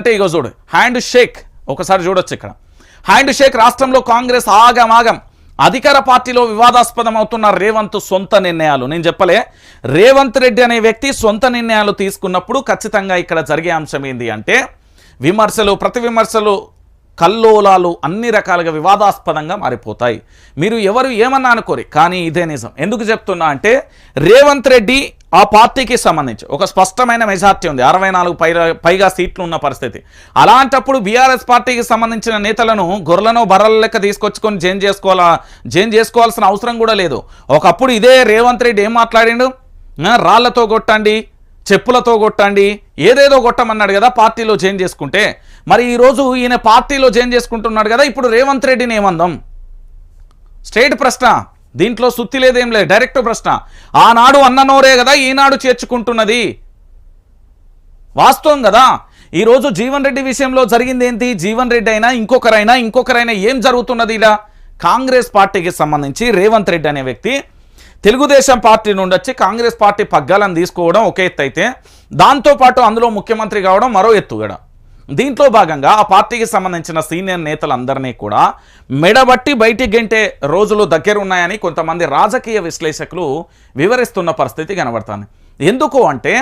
అంటే ఇగో చూడు hand shake ఒకసారి చూడొచ్చు ఇక్కడ. హ్యాండ్ షేక్ రాష్ట్రంలో కాంగ్రెస్ ఆగమాగం. అధికార పార్టీలో వివాదాస్పదం అవుతున్న రేవంత్ సొంత నిర్ణయాలు. నేను చెప్పలే రేవంత్ రెడ్డి అనే వ్యక్తి సొంత నిర్ణయాలు తీసుకున్నప్పుడు ఖచ్చితంగా ఇక్కడ జరిగే అంశం ఏంటి అంటే విమర్శలు ప్రతి విమర్శలు కల్లోలాలు అన్ని రకాలుగా వివాదాస్పదంగా మారిపోతాయి. మీరు ఎవరు ఏమన్నా అనుకోరు కానీ ఇదే నిజం. ఎందుకు చెప్తున్నా అంటే రేవంత్ రెడ్డి ఆ పార్టీకి సంబంధించి ఒక స్పష్టమైన మెజార్టీ ఉంది. అరవై నాలుగు పైగా పైగా సీట్లు ఉన్న పరిస్థితి. అలాంటప్పుడు బీఆర్ఎస్ పార్టీకి సంబంధించిన నేతలను గొర్రెలను బర్రల లెక్క తీసుకొచ్చుకొని జైన్ చేసుకోవాలా జైన్ చేసుకోవాల్సిన అవసరం కూడా లేదు. ఒకప్పుడు ఇదే రేవంత్ రెడ్డి ఏం మాట్లాడిండు? రాళ్ళతో కొట్టండి చెప్పులతో కొట్టండి ఏదేదో కొట్టమన్నాడు కదా పార్టీలో జైన్ చేసుకుంటే. మరి ఈరోజు ఈయన పార్టీలో జైన్ చేసుకుంటున్నాడు కదా ఇప్పుడు రేవంత్ రెడ్డిని ఏమందాం? స్ట్రేట్ ప్రశ్న. దీంట్లో సుత్తి లేదేం లేదు. డైరెక్ట్ ప్రశ్న. ఆనాడు అన్ననోరే కదా ఈనాడు చేర్చుకుంటున్నది. వాస్తవం కదా. ఈరోజు జీవన్ రెడ్డి విషయంలో జరిగింది ఏంటి? జీవన్ రెడ్డి అయినా ఇంకొకరైనా ఇంకొకరైనా ఏం జరుగుతున్నది ఇలా కాంగ్రెస్ పార్టీకి సంబంధించి రేవంత్ రెడ్డి అనే వ్యక్తి తెలుగుదేశం పార్టీ నుండి వచ్చి కాంగ్రెస్ పార్టీ పగ్గాలను తీసుకోవడం ఒక ఎత్తు అయితే దాంతోపాటు అందులో ముఖ్యమంత్రి కావడం మరో ఎత్తుగడ దీంట్లో భాగంగా ఆ పార్టీకి సంబంధించిన సీనియర్ నేతలందరినీ కూడా మెడబట్టి బయటికి గెంటే రోజులు దగ్గర ఉన్నాయని కొంతమంది రాజకీయ విశ్లేషకులు వివరిస్తున్న పరిస్థితి కనబడుతుంది. ఎందుకు అంటే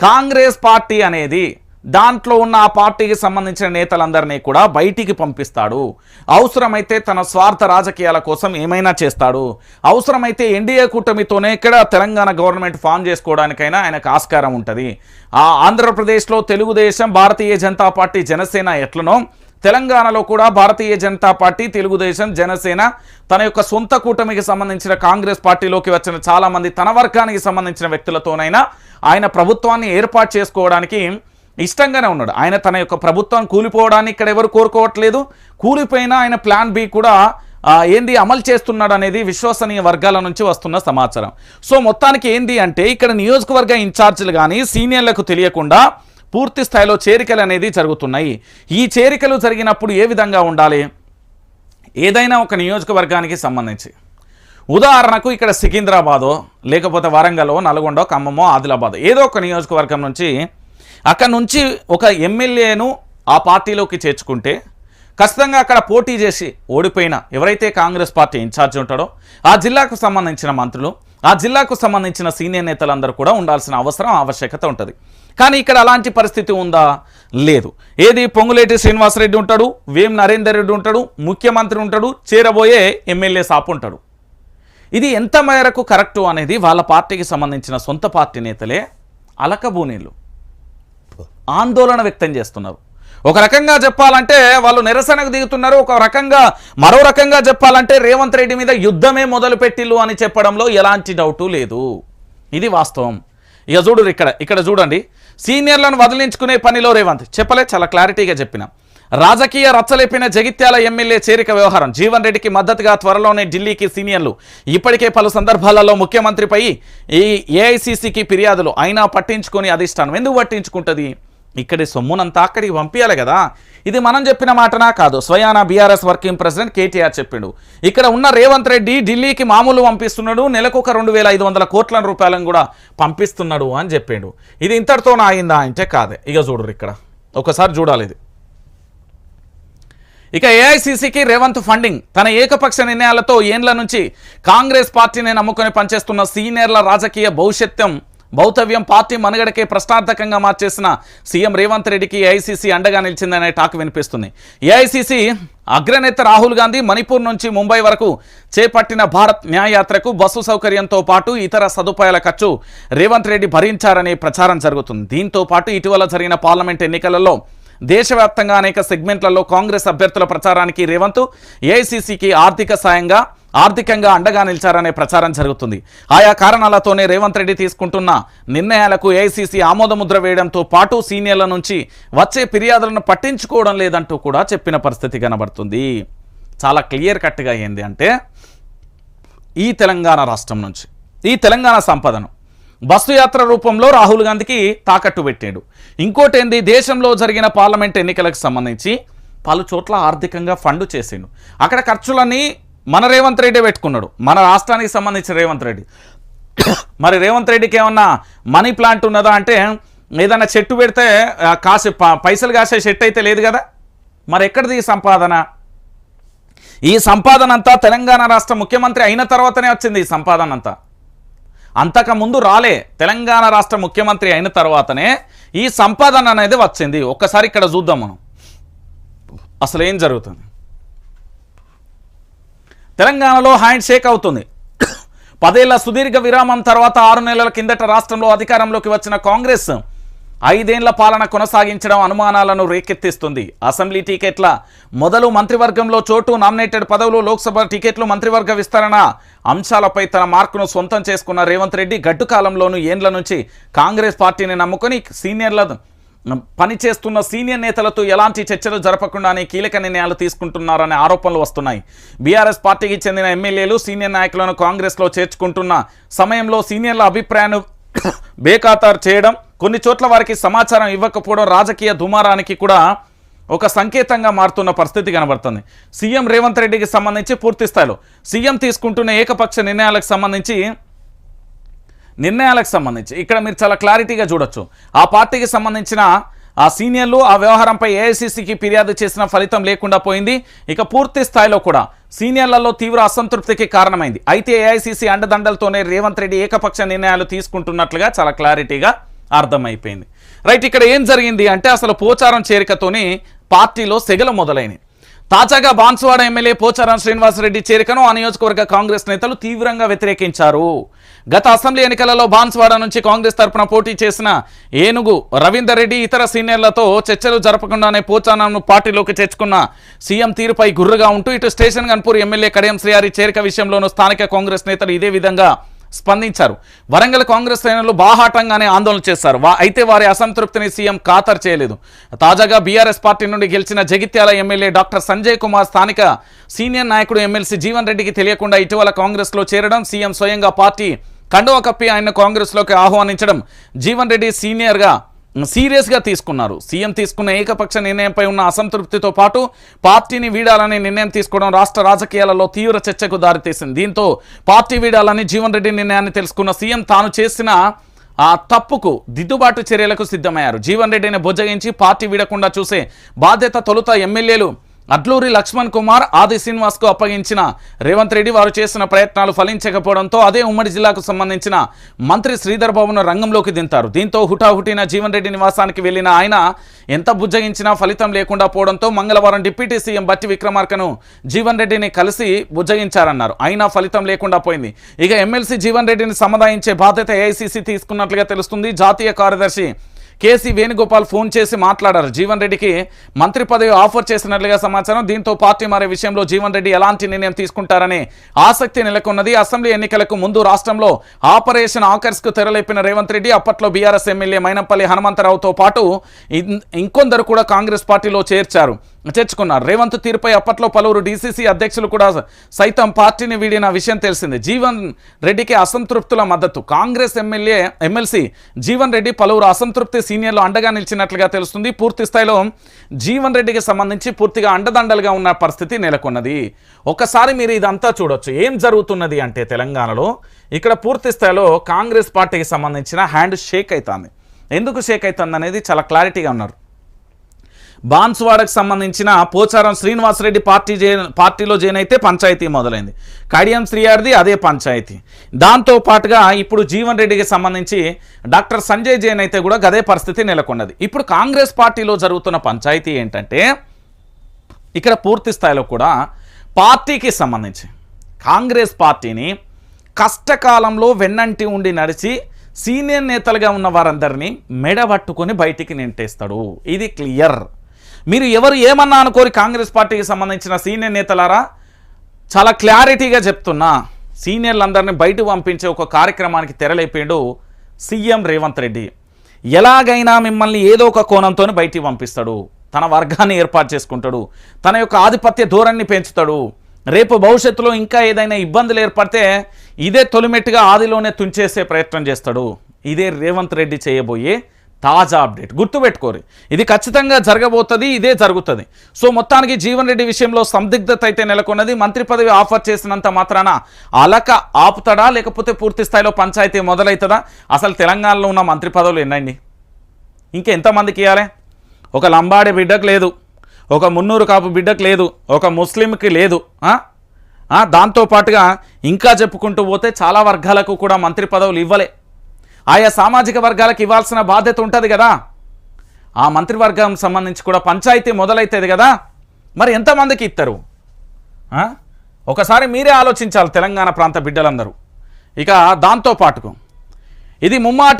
కాంగ్రెస్ పార్టీ అనేది దాంట్లో ఉన్న ఆ పార్టీకి సంబంధించిన నేతలందరినీ కూడా బయటికి పంపిస్తాడు. అవసరమైతే తన స్వార్థ రాజకీయాల కోసం ఏమైనా చేస్తాడు. అవసరమైతే ఎన్డీఏ కూటమితోనే ఇక్కడ తెలంగాణ గవర్నమెంట్ ఫామ్ చేసుకోవడానికైనా ఆయనకు ఆస్కారం ఉంటుంది. ఆ ఆంధ్రప్రదేశ్లో తెలుగుదేశం భారతీయ జనతా పార్టీ జనసేన ఎట్లనో తెలంగాణలో కూడా భారతీయ జనతా పార్టీ తెలుగుదేశం జనసేన తన యొక్క సొంత కూటమికి సంబంధించిన కాంగ్రెస్ పార్టీలోకి వచ్చిన చాలామంది తన వర్గానికి సంబంధించిన వ్యక్తులతోనైనా ఆయన ప్రభుత్వాన్ని ఏర్పాటు చేసుకోవడానికి ఇష్టంగానే ఉన్నాడు. ఆయన తన యొక్క ప్రభుత్వం కూలిపోవడాన్ని ఇక్కడ ఎవరు కోరుకోవట్లేదు. కూలిపోయినా ఆయన ప్లాన్ బి కూడా ఏంది అమలు చేస్తున్నాడు అనేది విశ్వసనీయ వర్గాల నుంచి వస్తున్న సమాచారం. సో మొత్తానికి ఏంది అంటే ఇక్కడ నియోజకవర్గ ఇన్ఛార్జీలు కానీ సీనియర్లకు తెలియకుండా పూర్తి స్థాయిలో చేరికలు అనేది జరుగుతున్నాయి. ఈ చేరికలు జరిగినప్పుడు ఏ విధంగా ఉండాలి? ఏదైనా ఒక నియోజకవర్గానికి సంబంధించి. ఉదాహరణకు ఇక్కడ సికింద్రాబాదో లేకపోతే వరంగలో నల్గొండో ఖమ్మమో ఆదిలాబాద్ ఏదో ఒక నియోజకవర్గం నుంచి అక్కడ నుంచి ఒక ఎమ్మెల్యేను ఆ పార్టీలోకి చేర్చుకుంటే ఖచ్చితంగా అక్కడ పోటీ చేసి ఓడిపోయిన ఎవరైతే కాంగ్రెస్ పార్టీ ఇన్ఛార్జ్ ఉంటాడో ఆ జిల్లాకు సంబంధించిన మంత్రులు ఆ జిల్లాకు సంబంధించిన సీనియర్ నేతలందరూ కూడా ఉండాల్సిన అవసరం ఆవశ్యకత ఉంటుంది. కానీ ఇక్కడ అలాంటి పరిస్థితి ఉందా? లేదు. ఏది పొంగులేటి శ్రీనివాసరెడ్డి ఉంటాడు వేం నరేందర్ రెడ్డి ఉంటాడు ముఖ్యమంత్రి ఉంటాడు చేరబోయే ఎమ్మెల్యే సాపు ఉంటాడు. ఇది ఎంత మేరకు కరెక్టు అనేది వాళ్ళ పార్టీకి సంబంధించిన సొంత పార్టీ నేతలే అలకబూనీలు. ఆందోళన వ్యక్తం చేస్తున్నారు. ఒక రకంగా చెప్పాలంటే వాళ్ళు నిరసనకు దిగుతున్నారు ఒక రకంగా మరో రకంగా చెప్పాలంటే రేవంత్ రెడ్డి మీద యుద్ధమే మొదలుపెట్టిల్లు అని చెప్పడంలో ఎలాంటి డౌటు లేదు. ఇది వాస్తవం. ఇక చూడు ఇక్కడ ఇక్కడ చూడండి. సీనియర్లను వదిలించుకునే పనిలో రేవంత్. చెప్పలే చాలా క్లారిటీగా చెప్పిన. రాజకీయ రచ్చలేపిన జగిత్యాల ఎమ్మెల్యే చేరిక వ్యవహారం. జీవన్ రెడ్డికి మద్దతుగా త్వరలోనే ఢిల్లీకి సీనియర్లు. ఇప్పటికే పలు సందర్భాలలో ముఖ్యమంత్రిపై ఈ ఏఐసిసికి ఫిర్యాదులు. అయినా పట్టించుకొని అధిష్టానం. ఎందుకు పట్టించుకుంటుంది? ఇక్కడి సొమ్మునంతా అక్కడికి పంపించాలి కదా. ఇది మనం చెప్పిన మాటనా? కాదు. స్వయానా బీఆర్ఎస్ వర్కింగ్ ప్రెసిడెంట్ కేటీఆర్ చెప్పిండు. ఇక్కడ ఉన్న రేవంత్ రెడ్డి ఢిల్లీకి మామూలు పంపిస్తున్నాడు నెలకు ఒక రెండు వేల ఐదు వందల కోట్ల రూపాయలను కూడా పంపిస్తున్నాడు అని చెప్పిండు. ఇది ఇంతటితో ఆగిందా అంటే కాదే. ఇక చూడరు ఇక్కడ. ఒకసారి చూడాలి ఇది. ఇక ఏఐసిసికి రేవంత్ ఫండింగ్. తన ఏకపక్ష నిర్ణయాలతో ఏండ్ల నుంచి కాంగ్రెస్ పార్టీని నమ్ముకొని పనిచేస్తున్న సీనియర్ల రాజకీయ భవిష్యత్వం భౌతవ్యం పార్టీ మనుగడకే ప్రశ్నార్థకంగా మార్చేసిన సీఎం రేవంత్ రెడ్డికి ఏఐసీసీ అండగా నిలిచిందనే టాక్ వినిపిస్తుంది. ఏఐసీసీ అగ్రనేత రాహుల్ గాంధీ మణిపూర్ నుంచి ముంబై వరకు చేపట్టిన భారత్ న్యాయయాత్రకు బస్సు సౌకర్యంతో పాటు ఇతర సదుపాయాల ఖర్చు రేవంత్ రెడ్డి భరించారనే ప్రచారం జరుగుతుంది. దీంతో పాటు ఇటీవల జరిగిన పార్లమెంట్ ఎన్నికలలో దేశవ్యాప్తంగా అనేక సెగ్మెంట్లలో కాంగ్రెస్ అభ్యర్థుల ప్రచారానికి రేవంత్ ఏఐసీసీకి ఆర్థిక సాయంగా ఆర్థికంగా అండగా నిలిచారనే ప్రచారం జరుగుతుంది. ఆయా కారణాలతోనే రేవంత్ రెడ్డి తీసుకుంటున్న నిర్ణయాలకు ఏఐసిసి ఆమోదముద్ర వేయడంతో పాటు సీనియర్ల నుంచి వచ్చే ఫిర్యాదులను పట్టించుకోవడం లేదంటూ కూడా చెప్పిన పరిస్థితి కనబడుతుంది. చాలా క్లియర్ కట్గా ఏంది అంటే ఈ తెలంగాణ రాష్ట్రం నుంచి ఈ తెలంగాణ సంపదను బస్సు యాత్ర రూపంలో రాహుల్ గాంధీకి తాకట్టు పెట్టాడు. ఇంకోటి ఏంది దేశంలో జరిగిన పార్లమెంట్ ఎన్నికలకు సంబంధించి పలు చోట్ల ఆర్థికంగా ఫండ్ చేసిండు. అక్కడ ఖర్చులన్నీ మన రేవంత్ రెడ్డి పెట్టుకున్నాడు. మన రాష్ట్రానికి సంబంధించిన రేవంత్ రెడ్డి. మరి రేవంత్ రెడ్డికి ఏమన్నా మనీ ప్లాంట్ ఉన్నదా అంటే ఏదైనా చెట్టు పెడితే కాసే ప- పైసలు కాసే చెట్టు అయితే లేదు కదా? మరి ఎక్కడిది ఈ సంపాదన? ఈ సంపాదన అంతా తెలంగాణ రాష్ట్ర ముఖ్యమంత్రి అయిన తర్వాతనే వచ్చింది ఈ సంపాదన అంతా. అంతకుముందు రాలే. తెలంగాణ రాష్ట్ర ముఖ్యమంత్రి అయిన తర్వాతనే ఈ సంపాదన అనేది వచ్చింది. ఒక్కసారి ఇక్కడ చూద్దాం మనం. అసలు ఏం జరుగుతుంది? తెలంగాణలో హ్యాండ్ షేక్ అవుతుంది. పదేళ్ళ సుదీర్ఘ విరామం తర్వాత ఆరు నెలల కిందట రాష్ట్రంలో అధికారంలోకి వచ్చిన కాంగ్రెస్ ఐదేళ్ళ పాలన కొనసాగించడం అనుమానాలను రేకెత్తిస్తుంది. అసెంబ్లీ టికెట్ల మొదలు మంత్రివర్గంలో చోటు నామినేటెడ్ పదవులు లోక్సభ టికెట్లు మంత్రివర్గ విస్తరణ అంశాలపై తన మార్కును సొంతం చేసుకున్న రేవంత్ రెడ్డి గడ్డు కాలంలోనూ ఏండ్ల నుంచి కాంగ్రెస్ పార్టీని నమ్ముకొని సీనియర్ల పనిచేస్తున్న సీనియర్ నేతలతో ఎలాంటి చర్చలు జరపకుండానే కీలక నిర్ణయాలు తీసుకుంటున్నారనే ఆరోపణలు వస్తున్నాయి. బీఆర్ఎస్ పార్టీకి చెందిన ఎమ్మెల్యేలు సీనియర్ నాయకులను కాంగ్రెస్లో చేర్చుకుంటున్న సమయంలో సీనియర్ల అభిప్రాయాన్ని బేఖాతారు చేయడం కొన్ని చోట్ల వారికి సమాచారం ఇవ్వకపోవడం రాజకీయ దుమారానికి కూడా ఒక సంకేతంగా మారుతున్న పరిస్థితి కనబడుతుంది. సీఎం రేవంత్ రెడ్డికి సంబంధించి పూర్తి స్థాయిలో సీఎం తీసుకుంటున్న ఏకపక్ష నిర్ణయాలకు సంబంధించి నిర్ణయాలకు సంబంధించి. ఇక్కడ మీరు చాలా క్లారిటీగా చూడొచ్చు. ఆ పార్టీకి సంబంధించిన ఆ సీనియర్లు ఆ వ్యవహారంపై ఏఐసీసీకి ఫిర్యాదు చేసిన ఫలితం లేకుండా పోయింది. ఇక పూర్తి స్థాయిలో కూడా సీనియర్లలో తీవ్ర అసంతృప్తికి కారణమైంది. అయితే ఏఐసీసీ అండదండలతోనే రేవంత్ రెడ్డి ఏకపక్ష నిర్ణయాలు తీసుకుంటున్నట్లుగా చాలా క్లారిటీగా అర్థమైపోయింది. రైట్ ఇక్కడ ఏం జరిగింది అంటే అసలు పోచారం చేరికతోని పార్టీలో సెగలు మొదలైనవి తాజాగా బాన్సువాడ ఎమ్మెల్యే పోచారం శ్రీనివాసరెడ్డి చేరికను ఆ నియోజకవర్గ కాంగ్రెస్ నేతలు తీవ్రంగా వ్యతిరేకించారు. గత అసెంబ్లీ ఎన్నికలలో బాన్సువాడ నుంచి కాంగ్రెస్ తరఫున పోటీ చేసిన ఏనుగు రవీందర్ రెడ్డి ఇతర సీనియర్లతో చర్చలు జరపకుండానే పోచారంను పార్టీలోకి తెచ్చుకున్న సీఎం తీరుపై గుర్రుగా ఉంటూ ఇటు స్టేషన్ గన్పూర్ ఎమ్మెల్యే కడియం శ్రీహారి చేరిక విషయంలోనూ స్థానిక కాంగ్రెస్ నేతలు ఇదే విధంగా స్పందించారు. వరంగల్ కాంగ్రెస్ శ్రేణులు బాహాటంగానే ఆందోళన చేశారు. అయితే వారి అసంతృప్తిని సీఎం ఖాతరు చేయలేదు. తాజాగా బీఆర్ఎస్ పార్టీ నుండి గెలిచిన జగిత్యాల ఎమ్మెల్యే డాక్టర్ సంజయ్ కుమార్ స్థానిక సీనియర్ నాయకుడు ఎమ్మెల్సీ జీవన్ రెడ్డికి తెలియకుండా ఇటీవల కాంగ్రెస్లో చేరడం సీఎం స్వయంగా పార్టీ కండువ కప్పి ఆయన కాంగ్రెస్లోకి ఆహ్వానించడం జీవన్ రెడ్డి సీనియర్గా సీరియస్గా తీసుకున్నారు. సీఎం తీసుకున్న ఏకపక్ష నిర్ణయంపై ఉన్న అసంతృప్తితో పాటు పార్టీని వీడాలనే నిర్ణయం తీసుకోవడం రాష్ట్ర రాజకీయాలలో తీవ్ర చర్చకు దారితీసింది. దీంతో పార్టీ వీడాలని జీవన్ రెడ్డి నిర్ణయాన్ని తెలుసుకున్న సీఎం తాను చేసిన ఆ తప్పుకు దిద్దుబాటు చర్యలకు సిద్ధమయ్యారు. జీవన్ రెడ్డిని బుజ్జగించి పార్టీ వీడకుండా చూసే బాధ్యత తొలుత ఎమ్మెల్యేలు అడ్లూరి లక్ష్మణ్ కుమార్ ఆది శ్రీనివాస్కు అప్పగించిన రేవంత్ రెడ్డి వారు చేసిన ప్రయత్నాలు ఫలించకపోవడంతో అదే ఉమ్మడి జిల్లాకు సంబంధించిన మంత్రి శ్రీధర్ బాబును రంగంలోకి దింతారు. దీంతో హుటాహుటిన జీవన్ రెడ్డి నివాసానికి వెళ్ళిన ఆయన ఎంత బుజ్జగించినా ఫలితం లేకుండా పోవడంతో మంగళవారం డిప్యూటీ సీఎం బట్టి విక్రమార్కను జీవన్ రెడ్డిని కలిసి బుజ్జగించారన్నారు. అయినా ఫలితం లేకుండా పోయింది. ఇక ఎమ్మెల్సీ జీవన్ రెడ్డిని సముదాయించే బాధ్యత ఏఐసీసీ తీసుకున్నట్లుగా తెలుస్తుంది. జాతీయ కార్యదర్శి కేసీ వేణుగోపాల్ ఫోన్ చేసి మాట్లాడారు. జీవన్ రెడ్డికి మంత్రి పదవి ఆఫర్ చేసినట్లుగా సమాచారం. దీంతో పార్టీ మారే విషయంలో జీవన్ రెడ్డి ఎలాంటి నిర్ణయం తీసుకుంటారనే ఆసక్తి నెలకొన్నది. అసెంబ్లీ ఎన్నికలకు ముందు రాష్ట్రంలో ఆపరేషన్ ఆకర్స్కు తెరలేపిన రేవంత్ రెడ్డి అప్పట్లో బీఆర్ఎస్ ఎమ్మెల్యే మైనంపల్లి హనుమంతరావుతో పాటు ఇన్- ఇంకొందరు కూడా కాంగ్రెస్ పార్టీలో చేర్చారు. తెచ్చుకున్నారు రేవంత్ తీరుపై అప్పట్లో పలువురు డీసీసీ అధ్యక్షులు కూడా సైతం పార్టీని వీడిన విషయం తెలిసింది. జీవన్ రెడ్డికి అసంతృప్తుల మద్దతు. కాంగ్రెస్ ఎమ్మెల్యే ఎమ్మెల్సీ జీవన్ రెడ్డి పలువురు అసంతృప్తి సీనియర్లు అండగా నిలిచినట్లుగా తెలుస్తుంది. పూర్తి స్థాయిలో జీవన్ రెడ్డికి సంబంధించి పూర్తిగా అండదండలుగా ఉన్న పరిస్థితి నెలకొన్నది. ఒకసారి మీరు ఇదంతా చూడొచ్చు. ఏం జరుగుతున్నది అంటే తెలంగాణలో ఇక్కడ పూర్తి స్థాయిలో కాంగ్రెస్ పార్టీకి సంబంధించిన హ్యాండ్ షేక్ అవుతుంది ఎందుకు షేక్ అవుతుంది అనేది చాలా క్లారిటీగా ఉన్నారు. బాన్సువాడకు సంబంధించిన పోచారం శ్రీనివాసరెడ్డి పార్టీ పార్టీలో జాయిన్ అయితే పంచాయతీ మొదలైంది. కడియం శ్రీయార్ది అదే పంచాయతీ. దాంతో పాటుగా ఇప్పుడు జీవన్ రెడ్డికి సంబంధించి డాక్టర్ సంజయ్ జైన్ అయితే కూడా గదే పరిస్థితి నెలకొన్నది. ఇప్పుడు కాంగ్రెస్ పార్టీలో జరుగుతున్న పంచాయతీ ఏంటంటే ఇక్కడ పూర్తి స్థాయిలో కూడా పార్టీకి సంబంధించి కాంగ్రెస్ పార్టీని కష్టకాలంలో వెన్నంటి ఉండి నడిచి సీనియర్ నేతలుగా ఉన్న వారందరినీ మెడబట్టుకొని బయటికి నింటేస్తాడు ఇది క్లియర్. మీరు ఎవరు ఏమన్నా అనుకోరి కాంగ్రెస్ పార్టీకి సంబంధించిన సీనియర్ నేతలారా? చాలా క్లారిటీగా చెప్తున్నా. సీనియర్లందరినీ బయటకు పంపించే ఒక కార్యక్రమానికి తెరలేపాడు సీఎం రేవంత్ రెడ్డి. ఎలాగైనా మిమ్మల్ని ఏదో ఒక కోణంతో బయటికి పంపిస్తాడు. తన వర్గాన్ని ఏర్పాటు చేసుకుంటాడు. తన యొక్క ఆధిపత్య ధోరణిని పెంచుతాడు. రేపు భవిష్యత్తులో ఇంకా ఏదైనా ఇబ్బందులు ఏర్పడితే ఇదే తొలిమెట్టుగా ఆదిలోనే తుంచేసే ప్రయత్నం చేస్తాడు. ఇదే రేవంత్ రెడ్డి చేయబోయే తాజా అప్డేట్. గుర్తుపెట్టుకోరు. ఇది ఖచ్చితంగా జరగబోతుంది ఇదే జరుగుతుంది. సో మొత్తానికి జీవన్ రెడ్డి విషయంలో సందిగ్ధత అయితే నెలకొన్నది. మంత్రి పదవి ఆఫర్ చేసినంత మాత్రాన అలక ఆపుతాడా లేకపోతే పూర్తి స్థాయిలో పంచాయతీ మొదలవుతుందా అసలు తెలంగాణలో ఉన్న మంత్రి పదవులు ఎన్నండి? ఇంకెంతమందికి ఇవ్వాలి ఒక లంబాడి బిడ్డకు లేదు. ఒక మున్నూరు కాపు బిడ్డకు లేదు. ఒక ముస్లింకి లేదు. దాంతోపాటుగా ఇంకా చెప్పుకుంటూ పోతే చాలా వర్గాలకు కూడా మంత్రి పదవులు ఇవ్వలే. ఆయా సామాజిక వర్గాలకు ఇవ్వాల్సిన బాధ్యత ఉంటుంది కదా. ఆ మంత్రివర్గం సంబంధించి కూడా పంచాయతీ మొదలవుతుంది కదా. మరి ఎంతమందికి ఇస్తారు ఆ? ఒకసారి మీరే ఆలోచించాలి తెలంగాణ ప్రాంత బిడ్డలందరూ. ఇక దాంతో పాటుకు. ఇది ముమ్మాటి